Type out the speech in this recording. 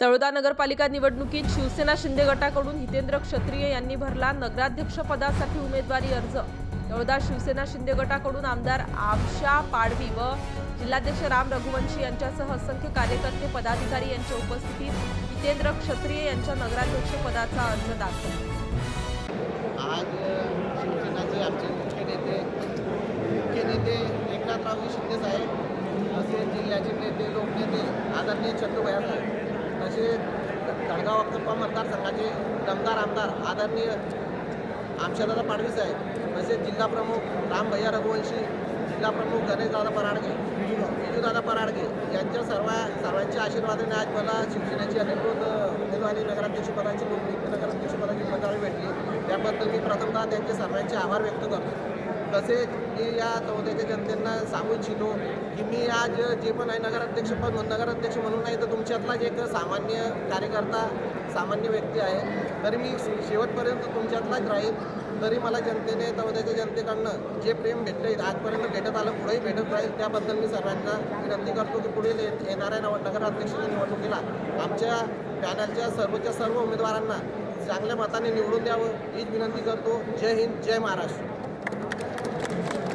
तळोदा नगरपालिका निवडणुकीत शिवसेना शिंदे गटाकडून हितेंद्र क्षत्रिय यांनी भरला नगराध्यक्षपदासाठी उमेदवारी अर्ज. तळोदा शिवसेना शिंदे गटाकडून आमदार आमशा पाडवी व जिल्हाध्यक्ष राम रघुवंशी यांच्यासह असंख्य कार्यकर्ते पदाधिकारी यांच्या उपस्थितीत हितेंद्र क्षत्रिय यांच्या नगराध्यक्षपदाचा अर्ज दाखल. आज शिवसेनाचे आमचे मुख्य नेते मुख्य नेते एकनाथरावजी शिंदे साहेब असे जिल्ह्याचे नेते लोकनेते आदरणीय चंदूभया साहेब तसेच जळगाव अक्कप्पा मतदारसंघाचे दमदार आमदार आदरणीय आमशादादा पाडवी साहेब तसेच जिल्हाप्रमुख रामभैया रघुवंशी जिल्हाप्रमुख गणेशदादा पराडगे विजूदादा पराडगे यांच्या सर्व सर्वांच्या आशीर्वादाने आज मला शिवसेनेची अधिकृत उमेदवारी नगराध्यक्षपदाची नगराध्यक्षपदाची उमेदवारी भेटली. त्याबद्दल मी प्रथमतः त्यांचे सर्वांचे आभार व्यक्त करतो. तसेच मी या चौदाच्या जनतेला सांगू इच्छितो की मी आज जे पण आहे नगराध्यक्षपद नगराध्यक्ष म्हणून नाही तर तुमच्यातलाच एक सामान्य कार्यकर्ता सामान्य व्यक्ती आहे. तरी मी शेवटपर्यंत तुमच्यातलाच राहील. तरी मला जनतेने चौद्याच्या जनतेकडनं जे प्रेम भेटले आजपर्यंत भेटत आलं पुढेही भेटत राहील त्याबद्दल मी सर्वांना विनंती करतो की पुढील येणाऱ्या नव नगराध्यक्षाच्या निवडणुकीला आमच्या पॅनलच्या सर्वच्या सर्व उमेदवारांना चांगल्या मताने निवडून द्यावं हीच विनंती करतो. जय हिंद जय महाराष्ट्र. Thank you.